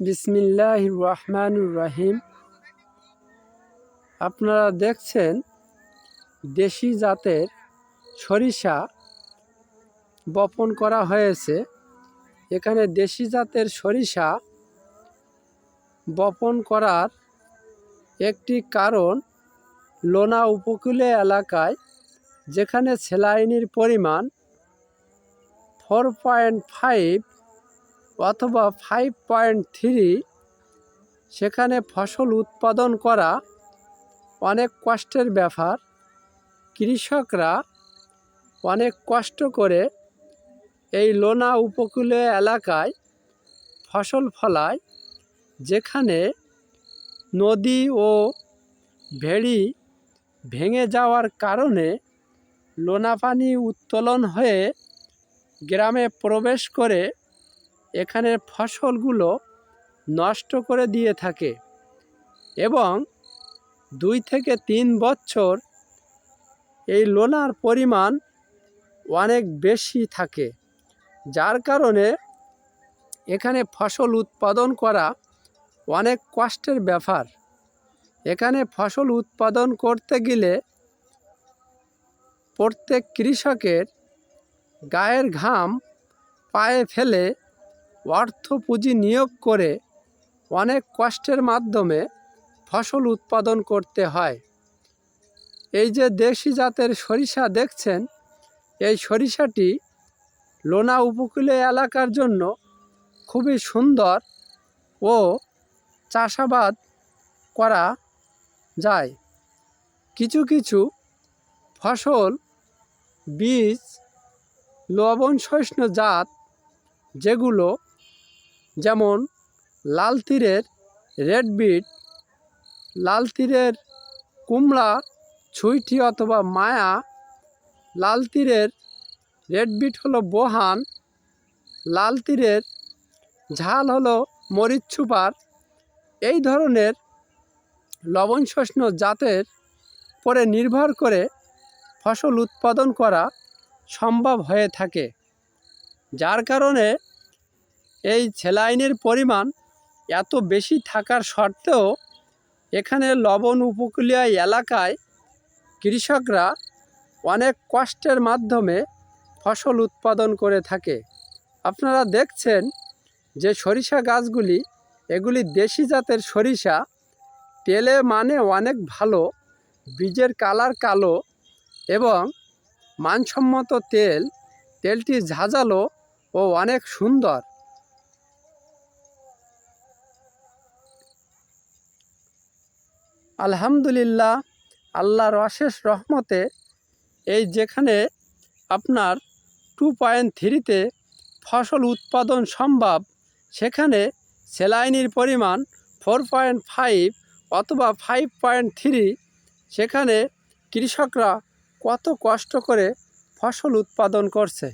বিসমিল্লাহ রহমানুর রাহিম। আপনারা দেখছেন দেশি জাতের সরিষা বপন করা হয়েছে। এখানে দেশি জাতের সরিষা বপন করার একটি কারণ লোনা উপকূলে এলাকায়, যেখানে সেলাইনির পরিমাণ ফোর পয়েন্ট ফাইভ অথবা ফাইভ পয়েন্ট থ্রি সেখানে ফসল উৎপাদন করা অনেক কষ্টের ব্যাপার। কৃষকরা অনেক কষ্ট করে এই লোনা উপকূলীয় এলাকায় ফসল ফলায়, যেখানে নদী ও ভেড়ি ভেঙে যাওয়ার কারণে লোনা পানি উত্তোলন হয়ে গ্রামে প্রবেশ করে এখানের ফসলগুলো নষ্ট করে দিয়ে থাকে এবং দুই থেকে তিন বছর এই লোনার পরিমাণ অনেক বেশি থাকে, যার কারণে এখানে ফসল উৎপাদন করা অনেক কষ্টের ব্যাপার। এখানে ফসল উৎপাদন করতে গেলে প্রত্যেক কৃষকের গায়ের ঘাম পায়ে ফেলে অর্থ পুঁজি নিয়োগ করে অনেক কষ্টের মাধ্যমে ফসল উৎপাদন করতে হয়। এই যে দেশি জাতের সরিষা দেখছেন, এই সরিষাটি লোনা উপকূলীয় এলাকার জন্য খুবই সুন্দর ও চাষাবাদ করা যায়। কিছু কিছু ফসল, বীজ লবণ সহিষ্ণ জাত, যেগুলো যেমন লাল তীরের রেড বিট, লাল তীরের কুমড়া, ছুইটি অথবা মায়া, লাল তীরের রেড বিট হলো বোহান, লাল তীরের ঝাল হলো মরিচ এই ধরনের লবণ শোষ্ণ জাতের পরে নির্ভর করে ফসল উৎপাদন করা সম্ভব হয়ে থাকে, যার কারণে এই সেলাইনের পরিমাণ এত বেশি থাকার সত্ত্বেও এখানে লবণ উপকূলীয় এলাকায় কৃষকরা অনেক কষ্টের মাধ্যমে ফসল উৎপাদন করে থাকে। আপনারা দেখছেন যে সরিষা গাছগুলি, এগুলি দেশি জাতের সরিষা। তেলে মানে অনেক ভালো, বীজের কালার কালো এবং মানসম্মত তেল। তেলটি ঝাঁঝালো ও অনেক সুন্দর। আলহামদুলিল্লাহ, আল্লাহর অশেষ রহমতে এই যেখানে আপনার টু পয়েন্ট থ্রিতে ফসল উৎপাদন সম্ভব, সেখানে সেলাইনির পরিমাণ ফোর পয়েন্ট ফাইভ অথবা ফাইভ পয়েন্ট থ্রি সেখানে কৃষকরা কত কষ্ট করে ফসল উৎপাদন করছে।